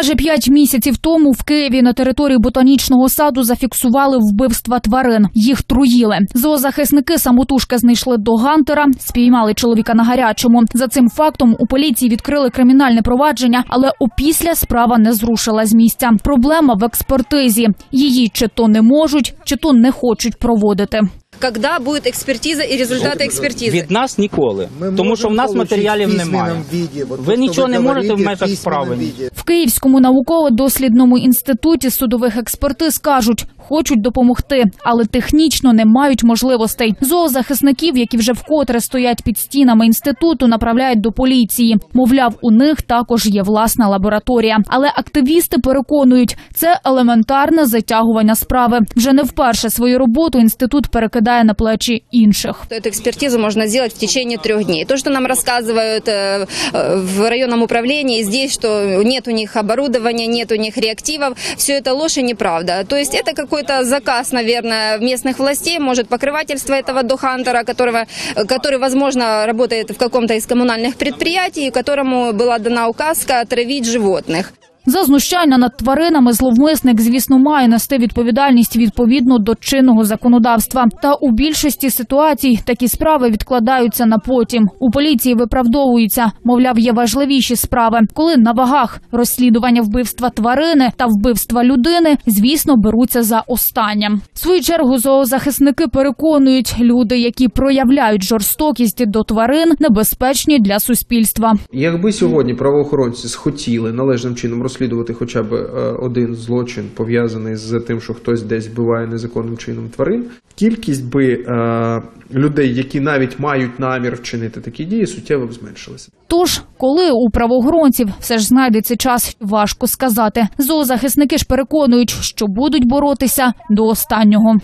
Майже п'ять місяців тому в Києві на території ботанічного саду зафіксували вбивства тварин. Їх труїли. Зоозахисники самотужки знайшли до Гантера, спіймали чоловіка на гарячому. За цим фактом у поліції відкрили кримінальне провадження, але опісля справа не зрушила з місця. Проблема в експертизі. Її чи то не можуть, чи то не хочуть проводити. Когда будет экспертиза и результаты экспертизы? Від нас ніколи, Ми тому що в можемо нас получить матеріалів в письменном немає. виде. Вот Ви то, нічого что не вы можете в говорите, межах письменном справи. виде. В Київському науково-дослідному інституті судових експертиз кажуть, хочуть допомогти, але технічно не мають можливостей. Зоозахисників, які вже вкотре стоять під стінами інституту, направляють до поліції. Мовляв, у них також є власна лабораторія. Але активісти переконують, це елементарне затягування справи. Вже не вперше свою роботу інститут перекидає на плечі інших. Эту экспертизу можно сделать в течение трех дней. То, что нам рассказывают э, э, в районном управлении здесь, что нет у них оборудования, нет у них реактивов, все это ложь и неправда. То есть это какой-то заказ, наверное, местных властей, может, покрывательство этого дохантера, которого, э, который, возможно, работает в каком-то из коммунальных предприятий, которому была дана указка отравить животных. За знущання над тваринами зловмисник, звісно, має нести відповідальність відповідно до чинного законодавства. Та у більшості ситуацій такі справи відкладаються на потім. У поліції виправдовуються, мовляв, є важливіші справи, коли на вагах розслідування вбивства тварини та вбивства людини, звісно, беруться за останнім. В свою чергу зоозахисники переконують, люди, які проявляють жорстокість до тварин, небезпечні для суспільства. Якби сьогодні правоохоронці схотіли належним чином розслідувати хоча б е, один злочин пов'язаний з тим, що хтось десь вбиває незаконним чином тварин, кількість би е, людей, які навіть мають намір вчинити такі дії, суттєво б зменшилася. Тож, коли у правоохоронців все ж знайдеться час, важко сказати. Зоозахисники ж переконують, що будуть боротися до останнього.